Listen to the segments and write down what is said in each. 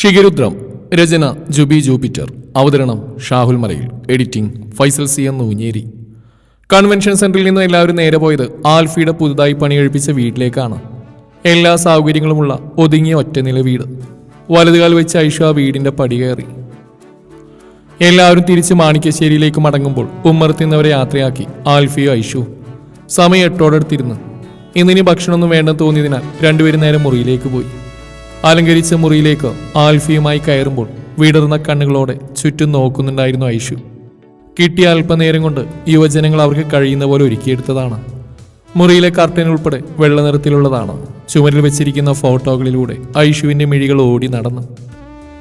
ഷിഗരുദ്രം രചന Jubi Jupiter അവതരണം ഷാഹുൽ മലയിൽ editing Faisal C എന്ന ഊഞ്ഞേരി കൺവെൻഷൻ സെന്ററിൽ നിന്ന് എല്ലാവരും നേരെ പോയത് ആൽഫിയുടെ പുതുതായി പണിയെഴുപ്പിച്ച വീട്ടിലേക്കാണ്. എല്ലാ സൗകര്യങ്ങളുമുള്ള ഒതുങ്ങിയ ഒറ്റനില വീട്. വലതുകാൽ വെച്ച് ഐഷു ആ വീടിന്റെ പടി കയറി. എല്ലാവരും തിരിച്ച് മാണിക്കശ്ശേരിയിലേക്ക് മടങ്ങുമ്പോൾ ഉമ്മറത്തിന്നവരെ യാത്രയാക്കി ആൽഫിയോ ഐഷു സമയം എട്ടോടടുത്തിരുന്നു ഇന്നിനി ഭക്ഷണമൊന്നും വേണ്ടെന്ന് തോന്നിയതിനാൽ രണ്ടുപേരും നേരെ മുറിയിലേക്ക് പോയി. അലങ്കരിച്ച മുറിയിലേക്ക് ആൽഫിയുമായി കയറുമ്പോൾ വിടർന്ന കണ്ണുകളോടെ ചുറ്റും നോക്കുന്നുണ്ടായിരുന്നു ഐഷു. കിട്ടിയ അല്പനേരം കൊണ്ട് യുവജനങ്ങൾ അവർക്ക് കഴിയുന്ന പോലെ ഒരുക്കിയെടുത്തതാണ്. മുറിയിലെ കർട്ടൻ ഉൾപ്പെടെ വെള്ള നിറത്തിലുള്ളതാണ്. ചുമരിൽ വെച്ചിരിക്കുന്ന ഫോട്ടോകളിലൂടെ ഐഷുവിന്റെ മിഴികൾ ഓടി നടന്നു.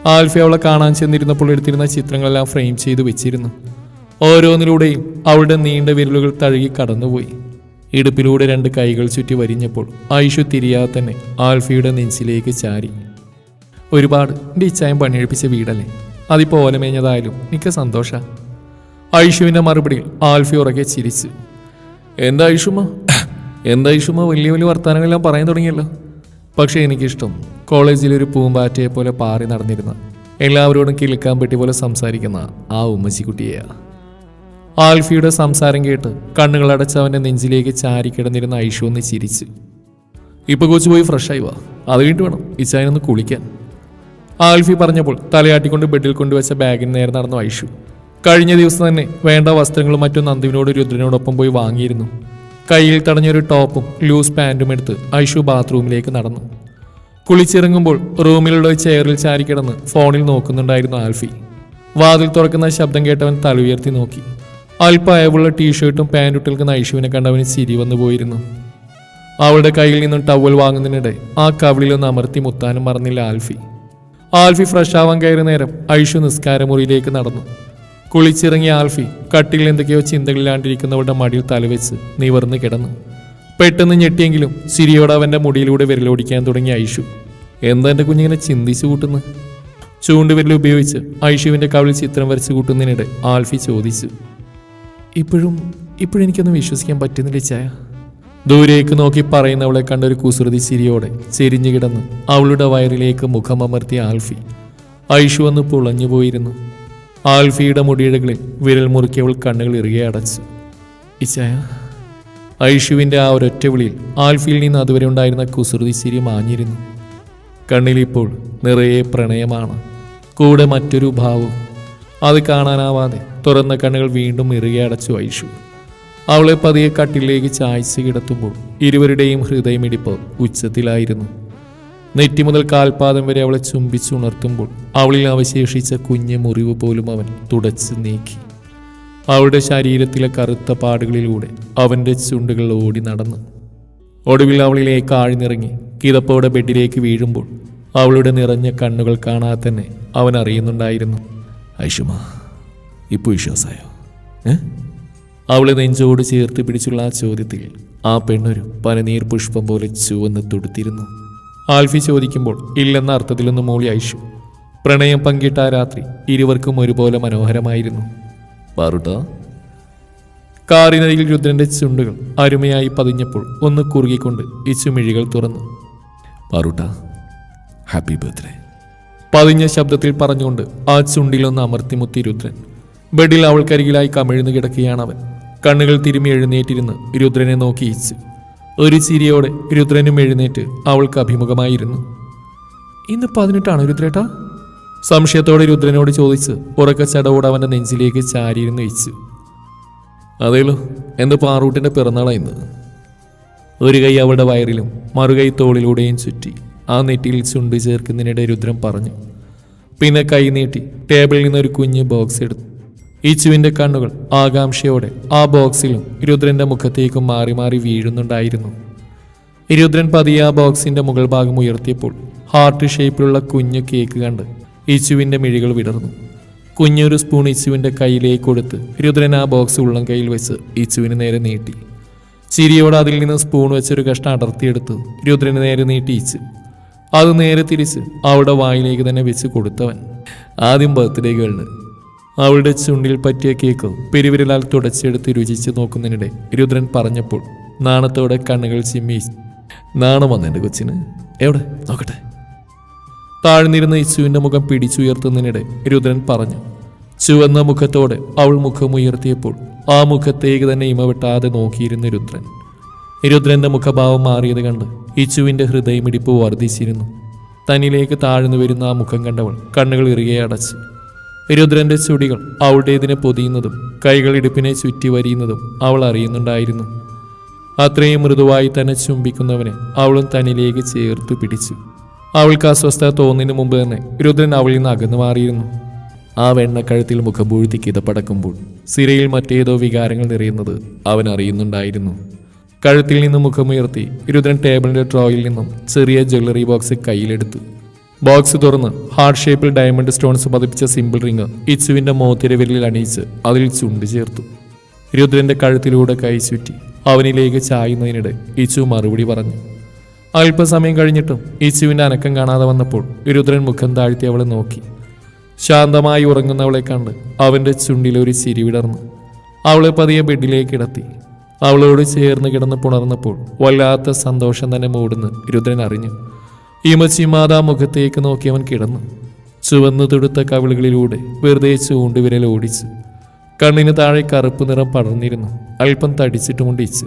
ആൽഫി അവളെ കാണാൻ ചെന്നിരുന്നപ്പോൾ എടുത്തിരുന്ന ചിത്രങ്ങളെല്ലാം ഫ്രെയിം ചെയ്തു വെച്ചിരുന്നു. ഓരോന്നിലൂടെയും അവളുടെ നീണ്ട വിരലുകൾ തഴുകി കടന്നുപോയി. ഇടുപ്പിലൂടെ രണ്ട് കൈകൾ ചുറ്റി വരിഞ്ഞപ്പോൾ ഐഷു തിരിയാതെ തന്നെ ആൽഫിയുടെ നെഞ്ചിലേക്ക് ചാരി. ഒരുപാട് എന്റെ ഇച്ചായം പണിയെടുപ്പിച്ച വീടല്ലേ? അതിപ്പോൾ ഓലമേഞ്ഞതായാലും എനിക്ക് സന്തോഷ. ഐഷുവിന്റെ മറുപടിയിൽ ആൽഫി ഉറക്കെ ചിരിച്ച് എന്താ ഐഷുമ എന്താ ഐഷുമ വലിയ വലിയ വർത്തമാനങ്ങളെല്ലാം പറയാൻ തുടങ്ങിയല്ലോ. പക്ഷേ എനിക്കിഷ്ടം കോളേജിൽ ഒരു പൂമ്പാറ്റയെ പോലെ പാറി നടന്നിരുന്ന എല്ലാവരോടും കിളിക്കാൻ പറ്റി പോലെ സംസാരിക്കുന്ന ആ ഉമ്മച്ചിക്കുട്ടിയെയാണ് ആൽഫിയുടെ സംസാരം കേട്ട് കണ്ണുകളടച്ച് അവന്റെ നെഞ്ചിലേക്ക് ചാരി കിടന്നിരുന്ന ഐഷു ഒന്ന് ചിരിച്ചു. ഇപ്പൊ കൊച്ചു പോയി ഫ്രഷായി വാ. അത് കഴിഞ്ഞിട്ട് വേണം. ഇച്ചായനൊന്ന് കുളിക്കാൻ. ആൽഫി പറഞ്ഞപ്പോൾ തലയാട്ടിക്കൊണ്ട് ബെഡിൽ കൊണ്ടുവച്ച ബാഗിന് നേരെ നടന്നു ഐഷു. കഴിഞ്ഞ ദിവസം തന്നെ വേണ്ട വസ്ത്രങ്ങളും മറ്റും നന്ദുവിനോട് രുദ്രനോടൊപ്പം പോയി വാങ്ങിയിരുന്നു. കയ്യിൽ തടഞ്ഞൊരു ടോപ്പും ലൂസ് പാന്റും എടുത്ത് ഐഷു ബാത്റൂമിലേക്ക് നടന്നു. കുളിച്ചിറങ്ങുമ്പോൾ റൂമിലുള്ള ചെയറിൽ ചാരി കിടന്ന് ഫോണിൽ നോക്കുന്നുണ്ടായിരുന്നു ആൽഫി. വാതിൽ തുറക്കുന്ന ശബ്ദം കേട്ടവൻ തല ഉയർത്തി നോക്കി. അല്പം അയവുള്ള ടീഷർട്ടും പാന്റും നിൽക്കുന്ന ഐഷുവിനെ കണ്ടവന് ചിരി വന്നു പോയിരുന്നു. അവളുടെ കയ്യിൽ നിന്നും ടവൽ വാങ്ങുന്നതിനിടെ ആ കവിളിലൊന്ന് അമർത്തി മുത്താനും മറന്നില്ല ആൽഫി. ആൽഫി ഫ്രഷ് ആവാൻ കയറിയ നേരം ഐഷു നിസ്കാരമുറിയിലേക്ക് നടന്നു. കുളിച്ചിറങ്ങിയ ആൽഫി കട്ടിൽ എന്തൊക്കെയോ ചിന്തകളിലാണ്ടിരിക്കുന്നവളുടെ മടിയിൽ തലവെച്ച് നിവർന്ന് കിടന്നു. പെട്ടെന്ന് ഞെട്ടിയെങ്കിലും സിരിയോട് അവന്റെ മുടിയിലൂടെ വിരലോടിക്കാൻ തുടങ്ങിയ ഐഷു എന്താ എന്റെ കുഞ്ഞിങ്ങനെ ചിന്തിച്ചു കൂട്ടുന്നു? ചൂണ്ടുവിരൽ ഉപയോഗിച്ച് ഐഷുവിന്റെ കവിളിൽ ചിത്രം വരച്ച് കൂട്ടുന്നതിനിടെ ആൽഫി ചോദിച്ചു. ഇപ്പോഴും ഇപ്പോഴും എനിക്കൊന്നും വിശ്വസിക്കാൻ പറ്റുന്നില്ല ചായ. ദൂരേക്ക് നോക്കി പറയുന്നവളെ കണ്ട ഒരു കുസൃതി ചിരിയോടെ ചെരിഞ്ഞു കിടന്ന് അവളുടെ വയറിലേക്ക് മുഖമമർത്തിയ ആൽഫി. ഐഷു വന്ന് പുളഞ്ഞു പോയിരുന്നു. ആൽഫിയുടെ മുടിയിഴകളിൽ വിരൽ മുറുക്കിയവൾ കണ്ണുകൾ ഇറുകെ അടച്ചു. ഇച്ചായ ഐഷുവിന്റെ ആ ഒരൊറ്റ വിളിയിൽ ആൽഫിയിൽ നിന്ന് അതുവരെ ഉണ്ടായിരുന്ന കുസൃതി ചിരി മാഞ്ഞിരുന്നു. കണ്ണിലിപ്പോൾ നിറയെ പ്രണയമാണ്. കൂടെ മറ്റൊരു ഭാവവും അത് കാണാനാവാതെ തുറന്ന കണ്ണുകൾ വീണ്ടും ഇറുകെ അടച്ചു ഐഷു അവളെ പതിയെ കട്ടിലേക്ക് ചായ്ച്ച് കിടത്തുമ്പോൾ ഇരുവരുടെയും ഹൃദയമിടിപ്പ് ഉച്ചത്തിലായിരുന്നു. നെറ്റി മുതൽ കാൽപാദം വരെ അവളെ ചുംബിച്ചുണർത്തുമ്പോൾ അവളിൽ അവശേഷിച്ച കുഞ്ഞു മുറിവ് പോലും അവൻ തുടച്ച് നീക്കി. അവളുടെ ശരീരത്തിലെ കറുത്ത പാടുകളിലൂടെ അവന്റെ ചുണ്ടുകൾ ഓടി നടന്നു. ഒടുവിൽ അവളിലേക്ക് ആഴ്ന്നിറങ്ങി കിതപ്പോടെ ബെഡിലേക്ക് വീഴുമ്പോൾ അവളുടെ നിറഞ്ഞ കണ്ണുകൾ കാണാതെ തന്നെ അവൻ അറിയുന്നുണ്ടായിരുന്നു. ഐഷുമ ഇപ്പോൾ വിശ്വാസമായോ ഏ? അവളെ നെഞ്ചോട് ചേർത്ത് പിടിച്ചുള്ള ആ ചോദ്യത്തിൽ ആ പെണ്ണൊരു പനനീർ പുഷ്പം പോലെ ചുവന്ന് തുടുത്തിരുന്നു. ആൽഫി ചോദിക്കുമ്പോൾ ഇല്ലെന്ന അർത്ഥത്തിലൊന്ന് മൂളി ഐഷു. പ്രണയം പങ്കിട്ട ആ രാത്രി ഇരുവർക്കും ഒരുപോലെ മനോഹരമായിരുന്നു. പാറുട്ടോ? കാറിനരികിൽ രുദ്രന്റെ ചുണ്ടുകൾ അരുമയായി പതിഞ്ഞപ്പോൾ ഒന്ന് കുറുകിക്കൊണ്ട് ഇച്ചുമിഴികൾ തുറന്നു. പാറുട്ട ഹാപ്പി ബർത്ത്ഡേ. പതിഞ്ഞ ശബ്ദത്തിൽ പറഞ്ഞുകൊണ്ട് ആ ചുണ്ടിലൊന്ന് അമർത്തിമുത്തി രുദ്രൻ ബെഡിൽ അവൾക്കരികിലായി കമിഴ്ന്നു കിടക്കുകയാണ് അവൻ കണ്ണുകൾ തിരുമി എഴുന്നേറ്റിരുന്ന് രുദ്രനെ നോക്കി ഇച്ച് ഒരു ചിരിയോടെ രുദ്രനും എഴുന്നേറ്റ് അവൾക്ക് അഭിമുഖമായിരുന്നു. ഇന്ന് പതിനെട്ടാണ് രുദ്രേട്ടാ? സംശയത്തോടെ രുദ്രനോട് ചോദിച്ച് ഉറക്ക ചടവോട് അവന്റെ നെഞ്ചിലേക്ക് ചാരിയിരുന്ന് ഇച്ചു അതേലോ എന്റെ പാറൂട്ടിന്റെ പിറന്നാളാ ഇന്ന്? ഒരു കൈ അവളുടെ വയറിലും മറുകൈ തോളിലൂടെയും ചുറ്റി. ആ നെറ്റിയിൽ ചുണ്ട് ചേർക്കുന്നതിനിടെ രുദ്രം പറഞ്ഞു പിന്നെ കൈ നീട്ടി ടേബിളിൽ നിന്ന് ഒരു കുഞ്ഞ് ബോക്സ് എടുത്തു. ഈച്ചുവിന്റെ കണ്ണുകൾ ആകാംക്ഷയോടെ ആ ബോക്സിലും രുദ്രന്റെ മുഖത്തേക്കും മാറി മാറി വീഴുന്നുണ്ടായിരുന്നു. രുദ്രൻ പതിയെ ആ ബോക്സിന്റെ മുകൾ ഭാഗം ഉയർത്തിയപ്പോൾ ഹാർട്ട് ഷേപ്പിലുള്ള കുഞ്ഞു കേക്ക് കണ്ട് ഈച്ചുവിന്റെ മിഴികൾ വിടർന്നു. കുഞ്ഞൊരു സ്പൂൺ ഇച്ചുവിന്റെ കയ്യിലേക്ക് കൊടുത്ത് രുദ്രൻ ആ ബോക്സ് ഉള്ളം കയ്യിൽ വെച്ച് ഇച്ചുവിന് നേരെ നീട്ടി. ചിരിയോടെ അതിൽ നിന്ന് സ്പൂൺ വെച്ചൊരു കഷ്ണം അടർത്തിയെടുത്ത് രുദ്രന് നേരെ നീട്ടി ഇച്ചു അത് നേരെ തിരിച്ച് അവളുടെ വായിലേക്ക് തന്നെ വെച്ച് കൊടുത്തവൻ. ആദ്യം ബർത്ത്ഡേ ഗേളിന് അവളുടെ ചുണ്ടിൽ പറ്റിയ കേക്ക് പെരുവിരലാൽ തുടച്ചെടുത്ത് രുചിച്ച് നോക്കുന്നതിനിടെ രുദ്രൻ പറഞ്ഞപ്പോൾ നാണത്തോടെ കണ്ണുകൾ ചിമ്മി നാണം വന്നെന്റെ കൊച്ചിന്. എവിടെ? നോക്കട്ടെ. താഴ്ന്നിരുന്ന ഇച്ചുവിന്റെ മുഖം പിടിച്ചുയർത്തുന്നതിനിടെ രുദ്രൻ പറഞ്ഞു ചുവന്ന മുഖത്തോടെ അവൾ മുഖമുയർത്തിയപ്പോൾ ആ മുഖത്തേക്ക് തന്നെ ഇമവെട്ടാതെ നോക്കിയിരുന്ന രുദ്രൻ. രുദ്രന്റെ മുഖഭാവം മാറിയത് കണ്ട് ഇച്ചുവിന്റെ ഹൃദയമിടിപ്പ് വർദ്ധിച്ചിരുന്നു. തന്നിലേക്ക് താഴ്ന്നു വരുന്ന ആ മുഖം കണ്ടവൾ കണ്ണുകൾ ഇറുകെ അടച്ച്. രുദ്രന്റെ ചുടികൾ അവളുടേതിനെ പൊതിയുന്നതും കൈകൾ ഇടുപ്പിനെ ചുറ്റി വരിയുന്നതും അവൾ അറിയുന്നുണ്ടായിരുന്നു. അത്രയും മൃദുവായി തന്നെ ചുംബിക്കുന്നവനെ അവളും തന്നിലേക്ക് ചേർത്ത് പിടിച്ചു. അവൾക്ക് അസ്വസ്ഥത തോന്നിനു മുമ്പ് തന്നെ രുദ്രൻ അവളിൽ നിന്ന് അകന്നു മാറിയിരുന്നു. ആ വെണ്ണക്കഴുത്തിൽ മുഖം പൂഴ്ത്തി കിതപ്പടക്കുമ്പോൾ സിരയിൽ മറ്റേതോ വികാരങ്ങൾ നിറയുന്നത് അവൻ അറിയുന്നുണ്ടായിരുന്നു. കഴുത്തിൽ നിന്ന് മുഖമുയർത്തി രുദ്രൻ ടേബിളിന്റെ ഡ്രോയിൽ നിന്നും ചെറിയ ജ്വല്ലറി ബോക്സ് കയ്യിലെടുത്തു. ബോക്സ് തുറന്ന് ഹാർഡ് ഷേപ്പിൽ ഡയമണ്ട് സ്റ്റോൺസ് പതിപ്പിച്ച സിമ്പിൾ റിങ് ഇച്ചുവിന്റെ മോത്തിര വിരലിൽ അണിയിച്ച് അതിൽ ചുണ്ട് ചേർത്തു. രുദ്രന്റെ കഴുത്തിലൂടെ കൈ ചുറ്റി അവനിലേക്ക് ചായുന്നതിനിടെ ഇച്ചു മറുപടി പറഞ്ഞു. അല്പസമയം കഴിഞ്ഞിട്ടും ഇച്ചുവിന്റെ അനക്കം കാണാതെ വന്നപ്പോൾ രുദ്രൻ മുഖം താഴ്ത്തി അവളെ നോക്കി. ശാന്തമായി ഉറങ്ങുന്നവളെ കണ്ട് അവന്റെ ചുണ്ടിലൊരു ചിരി വിടർന്നു. അവളെ പതിയെ ബെഡിലേക്ക് കിടത്തി അവളോട് ചേർന്ന് കിടന്ന് പുണർന്നപ്പോൾ വല്ലാത്ത സന്തോഷം തന്നെ മൂടുന്ന് രുദ്രൻ അറിഞ്ഞു. ഇമച്ചിമാതാ മുഖത്തേക്ക് നോക്കി അവൻ കിടന്നു. ചുവന്നു തുടുത്ത കവിളുകളിലൂടെ വെറുതെ ചൂണ്ടുവിരൽ ഓടിച്ചു. കണ്ണിന് താഴെ കറുപ്പ് നിറം പടർന്നിരുന്നു. അല്പം തടിച്ചിട്ടുമുണ്ടിച്ച്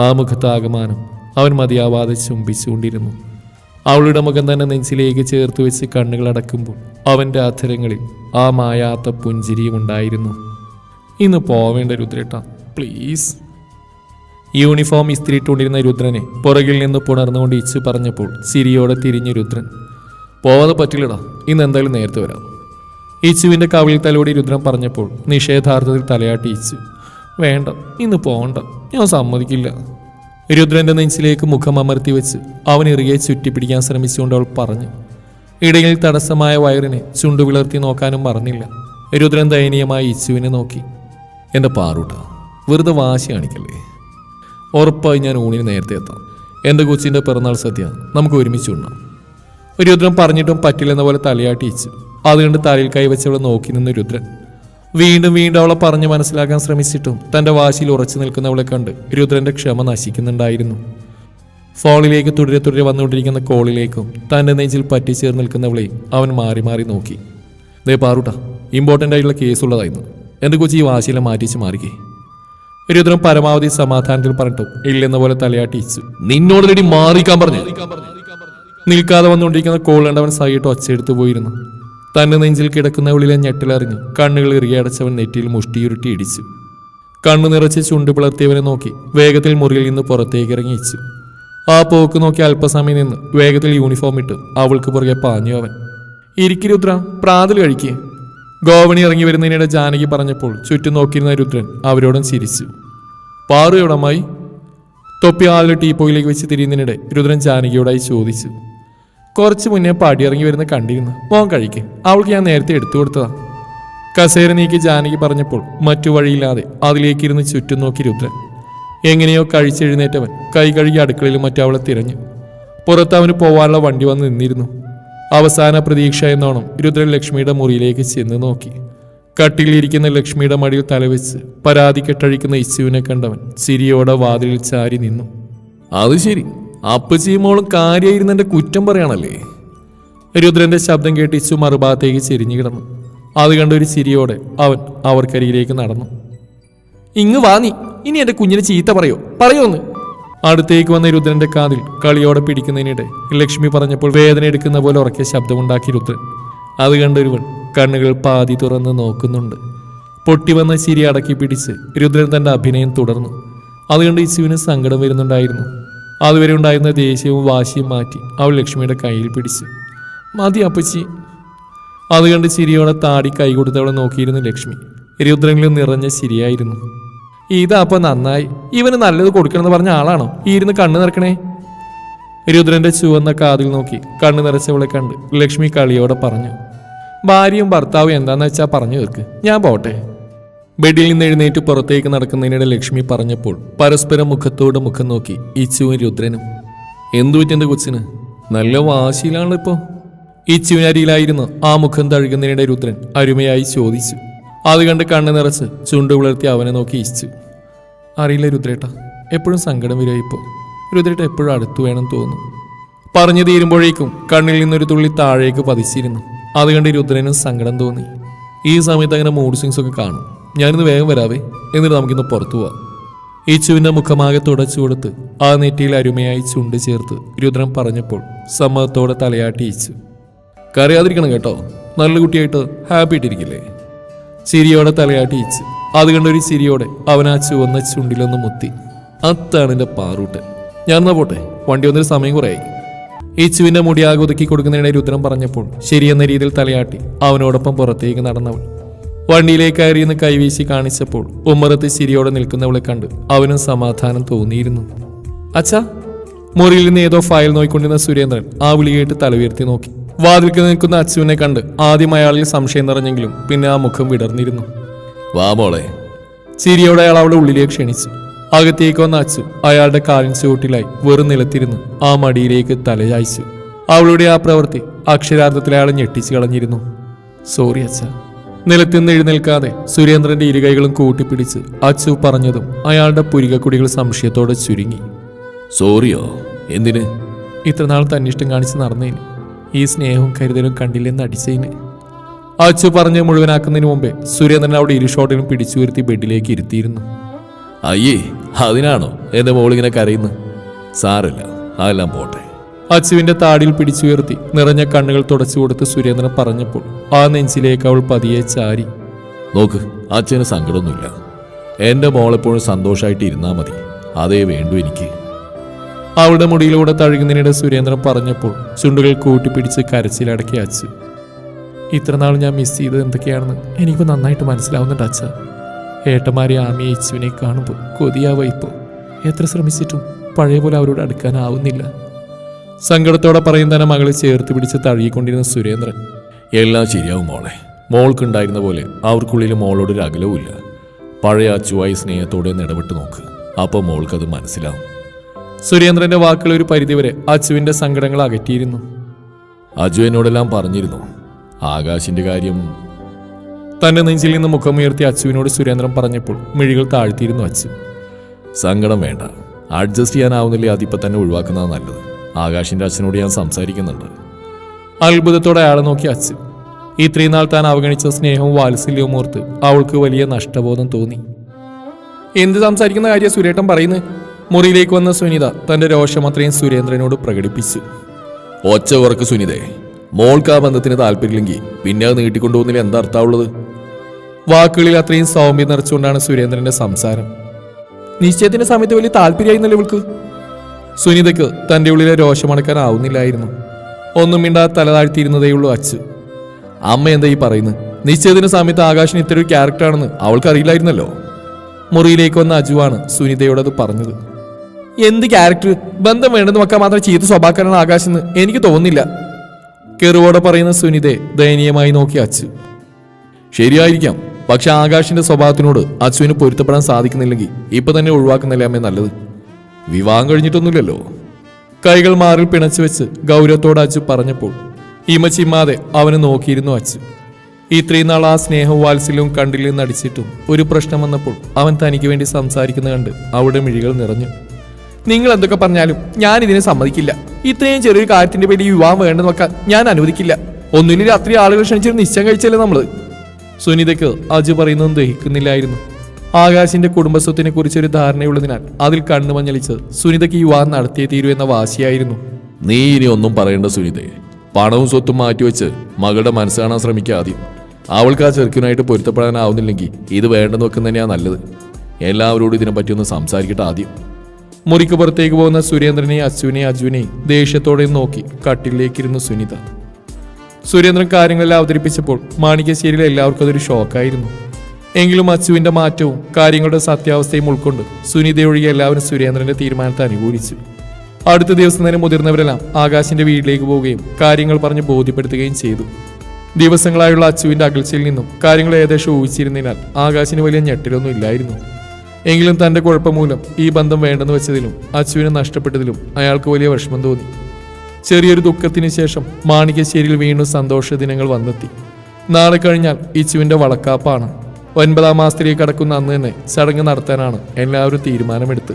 ആ മുഖത്താകമാനം അവൻ മതിയാവാതെ ചുംബിച്ചുകൊണ്ടിരുന്നു. അവളുടെ മുഖം തന്നെ നെഞ്ചിലേക്ക് ചേർത്ത് വെച്ച് കണ്ണുകൾ അടക്കുമ്പോൾ അവന്റെ അധരങ്ങളിൽ ആ മായാത്ത പുഞ്ചിരിയും ഉണ്ടായിരുന്നു. ഇന്ന് പോവേണ്ട രുദ്രേട്ട പ്ലീസ്. യൂണിഫോം ഇസ്തിരിട്ടുകൊണ്ടിരുന്ന രുദ്രനെ പുറകിൽ നിന്ന് പുണർന്നുകൊണ്ട് ഇച്ച് പറഞ്ഞപ്പോൾ സിരിയോടെ തിരിഞ്ഞു രുദ്രൻ പോവാതെ പറ്റില്ലടാ ഇന്ന് എന്തായാലും നേരത്തെ വരാം. ഇച്ചുവിന്റെ കവിളിൽ തലോടി രുദ്രൻ പറഞ്ഞപ്പോൾ നിഷേധാർത്ഥത്തിൽ തലയാട്ടി ഇച്ചു വേണ്ട ഇന്ന് പോകണ്ട ഞാൻ സമ്മതിക്കില്ല. രുദ്രന്റെ നെഞ്ചിലേക്ക് മുഖം അമർത്തി വെച്ച് അവൻ ഇറുകെ ചുറ്റിപ്പിടിക്കാൻ ശ്രമിച്ചുകൊണ്ട് അവൾ പറഞ്ഞു ഇടയിൽ തടസ്സമായ വയറിനെ ചുണ്ടുവിളർത്തി നോക്കാനും മറന്നില്ല. രുദ്രൻ ദയനീയമായി ഇച്ചുവിനെ നോക്കി എന്റെ പാറൂട്ട വെറുതെ വാശി കാണിക്കല്ലേ? ഉറപ്പായി ഞാൻ ഊണിന് നേരത്തെ എത്താം. എന്റെ കൊച്ചിന്റെ പിറന്നാൾ സദ്യ നമുക്ക് ഒരുമിച്ച് ഉണ്ണാം. രുദ്രൻ പറഞ്ഞിട്ടും പറ്റില്ലെന്ന പോലെ തലയാട്ടിച്ചു അതുകൊണ്ട് തലയിൽ കൈവച്ചവളെ നോക്കി നിന്ന് രുദ്രൻ. വീണ്ടും വീണ്ടും അവളെ പറഞ്ഞ് മനസ്സിലാക്കാൻ ശ്രമിച്ചിട്ടും തന്റെ വാശിയിൽ ഉറച്ചു നിൽക്കുന്നവളെ കണ്ട് രുദ്രന്റെ ക്ഷമ നശിക്കുന്നുണ്ടായിരുന്നു. ഫോണിലേക്ക് തുടരെ തുടരെ വന്നുകൊണ്ടിരിക്കുന്ന കോളിലേക്കും തന്റെ നെഞ്ചിൽ പറ്റിച്ചേർന്ന് നിൽക്കുന്നവളെ അവൻ മാറി മാറി നോക്കി. ദേ പാറൂട്ട ഇമ്പോർട്ടന്റ് ആയിട്ടുള്ള കേസുള്ളതായിരുന്നു എന്റെ കൊച്ചി ഈ വാശിയിലെ മാറ്റിച്ച് മാറിക്കേ. രുദ്രൻ പരമാവധി സമാധാനത്തിൽ പറഞ്ഞിട്ടും ഇല്ലെന്ന പോലെ തലയാട്ടിച്ചു നിന്നോട് തേടി മാറിക്കാൻ പറഞ്ഞു. നിൽക്കാതെ വന്നുകൊണ്ടിരിക്കുന്ന കോൾ കണ്ടവൻ സൈയിട്ട് ഒച്ചയെടുത്തു പോയിരുന്നു. തന്റെ നെഞ്ചിൽ കിടക്കുന്ന ഉള്ളിലെ ഞെട്ടിലറിഞ്ഞ് കണ്ണുകൾ ഇറിയടച്ചവൻ നെറ്റിയിൽ മുഷ്ടിയുരുട്ടി ഇടിച്ചു. കണ്ണു നിറച്ച് ചുണ്ടു പിളർത്തിയവനെ നോക്കി വേഗത്തിൽ മുറിയിൽ നിന്ന് പുറത്തേക്ക് ഇറങ്ങിയിച്ചു ആ പോക്ക് നോക്കി അല്പസമയം നിന്ന് വേഗത്തിൽ യൂണിഫോം ഇട്ട് അവൾക്ക് പുറകെ പാഞ്ഞു അവൻ. ഇരിക്കി രുദ്ര പ്രാതൽ കഴിക്കേ. ഗോവണി ഇറങ്ങി വരുന്നതിനിടെ ജാനകി പറഞ്ഞപ്പോൾ ചുറ്റും നോക്കിയിരുന്ന രുദ്രൻ അവരോടും ചിരിച്ചു. പാറു എവിടമായി തൊപ്പി ആളുടെ ടീപ്പോയിലേക്ക് വെച്ച് തിരിയുന്നതിനിടെ രുദ്രൻ ജാനകിയോടായി ചോദിച്ചു കുറച്ച് മുന്നേ പടി ഇറങ്ങി വരുന്ന കണ്ടിരുന്നു. മോൻ കഴിക്ക്. അവൾക്ക് ഞാൻ നേരത്തെ എടുത്തു കൊടുത്തതാ. കസേര നീക്കി ജാനകി പറഞ്ഞപ്പോൾ മറ്റു വഴിയില്ലാതെ അതിലേക്കിരുന്ന് ചുറ്റും നോക്കി രുദ്രൻ. എങ്ങനെയോ കഴിച്ചെഴുന്നേറ്റവൻ കൈ കഴുകി അടുക്കളയിൽ മറ്റവളെ തിരഞ്ഞു. പുറത്ത് അവന് പോവാനുള്ള വണ്ടി വന്ന് നിന്നിരുന്നു. അവസാന പ്രതീക്ഷ എന്നോണം രുദ്രൻ ലക്ഷ്മിയുടെ മുറിയിലേക്ക് ചെന്ന് നോക്കി. കട്ടിലിരിക്കുന്ന ലക്ഷ്മിയുടെ മടിയിൽ തലവെച്ച് പരാതി കെട്ടഴിക്കുന്ന ഇസുവിനെ കണ്ടവൻ ചിരിയോടെ വാതിലിൽ ചാരി നിന്നു. അത് ശരി. അപ്പച്ചിയുമോളും മോളും കാര്യമായിരുന്ന കുറ്റം പറയണല്ലേ? രുദ്രന്റെ ശബ്ദം കേട്ട് ഇച്ചു മറുഭാഗത്തേക്ക് ചെരിഞ്ഞു കിടന്നു. അത് കണ്ട ഒരു ചിരിയോടെ അവൻ അവർക്കരികിലേക്ക് നടന്നു. ഇങ്ങ് വാ നീ. ഇനി എന്റെ കുഞ്ഞിനെ ചീത്ത പറയോ? പറയോന്ന് അടുത്തേക്ക് വന്ന രുദ്രന്റെ കാതിൽ കളിയോടെ പിടിക്കുന്നതിനിടെ ലക്ഷ്മി പറഞ്ഞപ്പോൾ വേദന എടുക്കുന്ന പോലെ ഉറക്കിയ ശബ്ദമുണ്ടാക്കി രുദ്രൻ. അത് കണ്ടൊരുവൻ കണ്ണുകൾ പാതി തുറന്ന് നോക്കുന്നുണ്ട്. പൊട്ടിവന്ന ചിരി അടക്കി പിടിച്ച് രുദ്രൻ തന്റെ അഭിനയം തുടർന്നു. അതുകൊണ്ട് യേശുവിന് സങ്കടം വരുന്നുണ്ടായിരുന്നു. അതുവരെ ഉണ്ടായിരുന്ന ദേഷ്യവും വാശിയും മാറ്റി അവൾ ലക്ഷ്മിയുടെ കയ്യിൽ പിടിച്ചു. മതി അപ്പച്ചി. അത് കണ്ട് ചിരിയോടെ താടി കൈ കൊടുത്തവളെ നോക്കിയിരുന്നു ലക്ഷ്മി. രുദ്രങ്ങളിൽ നിറഞ്ഞ ചിരിയായിരുന്നു. ഇതാ അപ്പൊ നന്നായി. ഇവന് നല്ലത് കൊടുക്കണമെന്ന് പറഞ്ഞ ആളാണോ? ഈ ഇരുന്ന് കണ്ണു നിറക്കണേ. രുദ്രന്റെ ചുവന്ന കാതിൽ നോക്കി കണ്ണു നിറച്ചവളെ കണ്ട് ലക്ഷ്മി കളിയോടെ പറഞ്ഞു. ഭാര്യയും ഭർത്താവും എന്താന്ന് വെച്ചാൽ പറഞ്ഞു തീർക്ക്. ഞാൻ പോട്ടെ ബെഡിൽ നിന്ന് എഴുന്നേറ്റ് പുറത്തേക്ക് നടക്കുന്നതിനിടെ ലക്ഷ്മി പറഞ്ഞപ്പോൾ പരസ്പരം മുഖത്തോട് മുഖം നോക്കി ഇച്ചുവും രുദ്രനും. എന്തു പറ്റിയെന്റെ കൊച്ചിന്? നല്ല വാശിയിലാണ് ഇപ്പോ. ഇച്ചുവിനരിയിലായിരുന്നു ആ മുഖം തഴുകുന്നതിനിടെ രുദ്രൻ അരുമയായി ചോദിച്ചു. അത് കണ്ട് കണ്ണു നിറച്ച് ചുണ്ടു പുലർത്തി അവനെ നോക്കി ഇച്ചു. അറിയില്ല രുദ്രേട്ട എപ്പോഴും സങ്കടം വരിക ഇപ്പോൾ രുദ്രേട്ട എപ്പോഴും അടുത്തു വേണം തോന്നും. പറഞ്ഞു തീരുമ്പോഴേക്കും കണ്ണിൽ നിന്നൊരു തുള്ളി താഴേക്ക് പതിച്ചിരുന്നു. അത് കണ്ട് രുദ്രനും സങ്കടം തോന്നി. ഈ സമയത്ത് അങ്ങനെ മൂഡ് സ്വിങ്സ് ഒക്കെ കാണും. ഞാനിന്ന് വേഗം വരാവേ. എന്നിട്ട് നമുക്കിന്ന് പുറത്തു പോവാം. ഇച്ചുവിന്റെ മുഖമാകെ തുടച്ചു കൊടുത്ത് ആ നെറ്റിയിൽ അരുമയായി ചുണ്ട് ചേർത്ത് രുദ്രൻ പറഞ്ഞപ്പോൾ സമ്മതത്തോടെ തലയാട്ടി ഇച്ചു കരയാതിരിക്കണം കേട്ടോ. നല്ല കുട്ടിയായിട്ട് ഹാപ്പി ആയിട്ടിരിക്കില്ലേ? ചിരിയോടെ തലയാട്ടി ഇച്ചു അത് കണ്ടൊരു ചിരിയോടെ അവൻ ആ ചുവന്ന ചുണ്ടിലൊന്ന് മുത്തി. അത്താണ് എന്റെ പാറൂട്ട്. ഞാൻ എന്നാ പോട്ടെ? വണ്ടി വന്നൊരു സമയം കുറയായി. ഇച്ചുവിന്റെ മുടി ആകെ ഒതുക്കി കൊടുക്കുന്നതിനിടെ രുദ്രൻ പറഞ്ഞപ്പോൾ ശരിയെന്ന രീതിയിൽ തലയാട്ടി അവനോടൊപ്പം പുറത്തേക്ക് നടന്നവൾ. വണ്ടിയിലേക്ക് കയറിയെന്ന് കൈവീശി കാണിച്ചപ്പോൾ ഉമ്മറത്ത് ശിരിയോടെ നിൽക്കുന്നവളെ കണ്ട് അവനും സമാധാനം തോന്നിയിരുന്നു. അച്ഛാ മുറിയിൽ നിന്ന് ഏതോ ഫയൽ നോക്കിക്കൊണ്ടിരുന്ന സുരേന്ദ്രൻ ആ വിളിയായിട്ട് കേട്ട് തല ഉയർത്തി നോക്കി. വാതിൽക്ക് നിൽക്കുന്ന അച്ചുവിനെ കണ്ട് ആദ്യം അയാളിൽ സംശയം നിറഞ്ഞെങ്കിലും പിന്നെ ആ മുഖം വിടർന്നിരുന്നു. വാ മോളെ. ചിരിയോടെ അയാൾ അവളുടെ ഉള്ളിലേക്ക് ക്ഷണിച്ചു. അകത്തേക്ക് വന്ന അച്ചു അയാളുടെ കാലിൻ ചുവട്ടിലായി വെറും നിലത്തിരുന്ന് ആ മടിയിലേക്ക് തലയായിച്ചു അവളുടെ ആ പ്രവൃത്തി അക്ഷരാർത്ഥത്തിൽ അയാളെ ഞെട്ടിച്ചു കളഞ്ഞിരുന്നു. സോറി അച്ഛ. നിലത്തുനിന്ന് എഴുന്നേൽക്കാതെ സുരേന്ദ്രന്റെ ഇരുകൈകളും കൂട്ടിപ്പിടിച്ച് അച്ചു പറഞ്ഞതും അയാളുടെ പുരികക്കുടികൾ സംശയത്തോടെ ചുരുങ്ങി. സോറിയോ എന്തിന്? ഇത്രനാൾ തന്നിഷ്ടം കാണിച്ച് നടന്നതിന് ഈ സ്നേഹവും കരുതലും കണ്ടില്ലെന്ന് അടിച്ചതിന് അച്ചു പറഞ്ഞ് മുഴുവനാക്കുന്നതിന് മുമ്പേ സുരേന്ദ്രൻ അവിടെ ഇരുഷോട്ടിലും പിടിച്ചു വരുത്തി ബെഡിലേക്ക് ഇരുത്തിയിരുന്നു. അയ്യേ അതിനാണോ എന്റെ മോളിങ്ങനെ കരയുന്നു? സാറില്ല അതെല്ലാം പോട്ടെ. അച്ചുവിന്റെ താടിയിൽ പിടിച്ചുയർത്തി നിറഞ്ഞ കണ്ണുകൾ തുടച്ചു കൊടുത്ത് സുരേന്ദ്രൻ പറഞ്ഞപ്പോൾ ആ നെഞ്ചിലേക്ക് അവൾ പതിയെ ചാരി. നോക്ക് അച്ഛന് സങ്കടമൊന്നുമില്ല. എന്റെ മോളെപ്പോഴും സന്തോഷമായിട്ട് ഇരുന്നാ മതി. അതേ വേണ്ടു എനിക്ക്. അവളുടെ മുടിയിലൂടെ തഴുകുന്നതിനിടെ സുരേന്ദ്രൻ പറഞ്ഞപ്പോൾ ചുണ്ടുകൾ കൂട്ടിപ്പിടിച്ച് കരച്ചിലടക്കി അച്ചു. ഇത്രനാൾ ഞാൻ മിസ് ചെയ്തത് എന്തൊക്കെയാണെന്ന് എനിക്ക് നന്നായിട്ട് മനസ്സിലാവുന്നുണ്ട് അച്ഛ. ഏട്ടന്മാരെ ആമി യേശുവിനെ കാണുമ്പോൾ കൊതിയാവ ഇപ്പോൾ എത്ര ശ്രമിച്ചിട്ടും പഴയ പോലെ അവരോട് അടുക്കാനാവുന്നില്ല. സങ്കടത്തോടെ പറയും തന്നെ മകളെ ചേർത്ത് പിടിച്ച് തഴുകിക്കൊണ്ടിരുന്ന സുരേന്ദ്രൻ എല്ലാം ശരിയാവും മോളെ. മോൾക്കുണ്ടായിരുന്ന പോലെ അവർക്കുള്ളിൽ മോളോട് ഒരു അകലവുമില്ല പഴയ അച്ചുവായി സ്നേഹത്തോടെ ഒന്ന് ഇടപെട്ട് നോക്ക്. അപ്പോൾ മോൾക്കത് മനസ്സിലാവും. സുരേന്ദ്രന്റെ വാക്കുകൾ ഒരു പരിധിവരെ അച്ചുവിന്റെ സങ്കടങ്ങൾ അകറ്റിയിരുന്നു. അജു എന്നോടെല്ലാം പറഞ്ഞിരുന്നു. ആകാശിന്റെ കാര്യം തന്റെ നെഞ്ചിൽ നിന്ന് മുഖമുയർത്തി അച്ചുവിനോട് സുരേന്ദ്രൻ പറഞ്ഞപ്പോൾ മിഴികൾ താഴ്ത്തിയിരുന്നു അച്ഛൻ. സങ്കടം വേണ്ട. അഡ്ജസ്റ്റ് ചെയ്യാനാവുന്നില്ല അതിപ്പോ തന്നെ ഒഴിവാക്കുന്നതാണ് നല്ലത്. ആകാശിന്റെ അച്ഛനോട് ഞാൻ സംസാരിക്കുന്നുണ്ട്. അത്ഭുതത്തോടെ അയാളെ നോക്കി അച്ചു ഇത്രയും നാൾ താൻ അവഗണിച്ച സ്നേഹവും വാത്സല്യവും ഓർത്ത് അവൾക്ക് വലിയ നഷ്ടബോധം തോന്നി. എന്ത് സംസാരിക്കുന്ന കാര്യം സുരേട്ടൻ പറയുന്നു? മുറിയിലേക്ക് വന്ന സുനിത തന്റെ രോഷം അത്രയും സുരേന്ദ്രനോട് പ്രകടിപ്പിച്ചു. ഒച്ച ഉറക്ക് സുനിതേ. മോൾക്ക് ആ ബന്ധത്തിന് താല്പര്യമില്ലെങ്കിൽ പിന്നെ അത് നീട്ടിക്കൊണ്ടുപോകുന്നതിൽ എന്താ അർത്ഥമുള്ളത്? വാക്കുകളിൽ അത്രയും സൗമ്യം നിറച്ചുകൊണ്ടാണ് സുരേന്ദ്രന്റെ സംസാരം. നിശ്ചയത്തിന്റെ സമയത്ത് വലിയ താല്പര്യമായിരുന്നല്ലോ ഇവൾക്ക്. സുനിതയ്ക്ക് തന്റെ ഉള്ളിലെ രോഷമടക്കാനാവുന്നില്ലായിരുന്നു ഒന്നും മിണ്ടാതെ തല താഴ്ത്തിയിരുന്നതേയുള്ളൂ അച്ചു അമ്മ എന്താ ഈ പറയുന്നത് നിശ്ചയത്തിന്റെ സമയത്ത് ആകാശൻ ഇത്ര ഒരു ക്യാരക്ടറാണെന്ന് അവൾക്ക് അറിയില്ലായിരുന്നല്ലോ മുറിയിലേക്ക് വന്ന അജുവാണ് സുനിതയോട് അത് പറഞ്ഞത്. എന്ത് ക്യാരക്ടർ ബന്ധം വേണ്ടെന്ന് വെക്കാൻ മാത്രം ചീത്ത സ്വഭാവക്കാരാണ് ആകാശെന്ന് എനിക്ക് തോന്നുന്നില്ല. കെറുവോടെ പറയുന്ന സുനിതയെ ദയനീയമായി നോക്കി അച്ചു ശരിയായിരിക്കാം. പക്ഷെ ആകാശിന്റെ സ്വഭാവത്തിനോട് അശ്വിന് പൊരുത്തപ്പെടാൻ സാധിക്കുന്നില്ലെങ്കിൽ ഇപ്പൊ തന്നെ ഒഴിവാക്കുന്നില്ല അമ്മേ നല്ലത്? വിവാഹം കഴിഞ്ഞിട്ടൊന്നുമില്ലല്ലോ. കൈകൾ മാറിൽ പിണച്ചു വെച്ച് ഗൗരവത്തോട് അച്ചു പറഞ്ഞപ്പോൾ ഇമ ചിമ്മാതെ അവന് നോക്കിയിരുന്നു അച്ചു. ഇത്രയും നാൾ ആ സ്നേഹവും വാത്സല്യവും കണ്ടില്ലെന്ന് അടിച്ചിട്ടും ഒരു പ്രശ്നം വന്നപ്പോൾ അവൻ തനിക്ക് വേണ്ടി സംസാരിക്കുന്ന കണ്ട് അവിടെ മിഴികൾ നിറഞ്ഞു. നിങ്ങൾ എന്തൊക്കെ പറഞ്ഞാലും ഞാൻ ഇതിനെ സമ്മതിക്കില്ല. ഇത്രയും ചെറിയൊരു കാര്യത്തിന്റെ പേരിൽ വിവാഹം വേണ്ടെന്ന് വെക്കാൻ ഞാൻ അനുവദിക്കില്ല. ഒന്നുമില്ല രാത്രി ആളുകൾ ക്ഷണിച്ചൊരു നിശ്ചയം കഴിച്ചല്ലേ നമ്മൾ? സുനിതയ്ക്ക് അജു പറയുന്നതും ദഹിക്കുന്നില്ലായിരുന്നു. ആകാശിന്റെ കുടുംബസ്വത്തിനെ കുറിച്ചൊരു ധാരണയുള്ളതിനാൽ അതിൽ കണ്ണു മഞ്ഞളിച്ച് സുനിതയ്ക്ക് യുവാൻ നടത്തിയേ തീരൂ എന്ന വാശിയായിരുന്നു. നീ ഇനി ഒന്നും പറയേണ്ട സുനിതയെ പണവും സ്വത്തും മാറ്റിവെച്ച് മകളുടെ മനസ്സ് കാണാൻ ശ്രമിക്കുക അവൾക്ക് ആ ചെറുക്കനായിട്ട് പൊരുത്തപ്പെടാനാവുന്നില്ലെങ്കിൽ ഇത് വേണ്ടെന്ന് വെക്കുന്ന തന്നെയാണ് നല്ലത്. എല്ലാവരോടും ഇതിനെപ്പറ്റി ഒന്ന് സംസാരിക്കട്ടെ ആദ്യം. മുറിക്ക് പുറത്തേക്ക് പോകുന്ന സുരേന്ദ്രനെ അശ്വിനെ അജുവിനെ ദേഷ്യത്തോടെ നോക്കി കട്ടിലേക്കിരുന്നു സുനിത. സുരേന്ദ്രൻ കാര്യങ്ങളെല്ലാം അവതരിപ്പിച്ചപ്പോൾ മാണിക്യശ്ശേരിയിൽ എല്ലാവർക്കും അതൊരു ഷോക്കായിരുന്നു. എങ്കിലും അച്ചുവിന്റെ മാറ്റവും കാര്യങ്ങളുടെ സത്യാവസ്ഥയും ഉൾക്കൊണ്ട് സുനിത ഒഴികെ എല്ലാവരും സുരേന്ദ്രന്റെ തീരുമാനത്തെ അനുകൂലിച്ചു. അടുത്ത ദിവസം തന്നെ മുതിർന്നവരെല്ലാം ആകാശിന്റെ വീട്ടിലേക്ക് പോവുകയും കാര്യങ്ങൾ പറഞ്ഞ് ബോധ്യപ്പെടുത്തുകയും ചെയ്തു. ദിവസങ്ങളായുള്ള അച്ചുവിന്റെ അകൽച്ചയിൽ നിന്നും കാര്യങ്ങൾ ഏകദേശം ഊഹിച്ചിരുന്നതിനാൽ ആകാശിന് വലിയ ഞെട്ടിലൊന്നും ഇല്ലായിരുന്നു. എങ്കിലും തന്റെ കുഴപ്പം മൂലം ഈ ബന്ധം വേണ്ടെന്ന് വെച്ചതിലും അച്ചുവിനെ നഷ്ടപ്പെട്ടതിലും അയാൾക്ക് വലിയ വിഷമം തോന്നി. ചെറിയൊരു ദുഃഖത്തിന് ശേഷം മാണികശ്ശേരിയിൽ വീണ്ടും സന്തോഷ ദിനങ്ങൾ വന്നെത്തി. നാളെ കഴിഞ്ഞാൽ ഇച്ചുവിന്റെ വളക്കാപ്പാണ്. ഒൻപതാം മാസത്തിലേക്ക് കടക്കുന്ന അന്ന് തന്നെ ചടങ്ങ് നടത്താനാണ് എല്ലാവരും തീരുമാനമെടുത്ത്.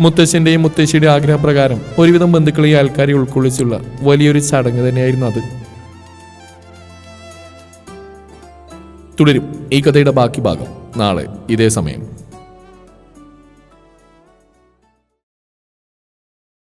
മുത്തശ്ശന്റെയും മുത്തശ്ശിയുടെയും ആഗ്രഹപ്രകാരം ഒരുവിധം ബന്ധുക്കളെയും ആൾക്കാരെ ഉൾക്കൊള്ളിച്ചുള്ള വലിയൊരു ചടങ്ങ് തന്നെയായിരുന്നു അത്. തുടരും. ഈ കഥയുടെ ബാക്കി ഭാഗം നാളെ ഇതേ സമയം.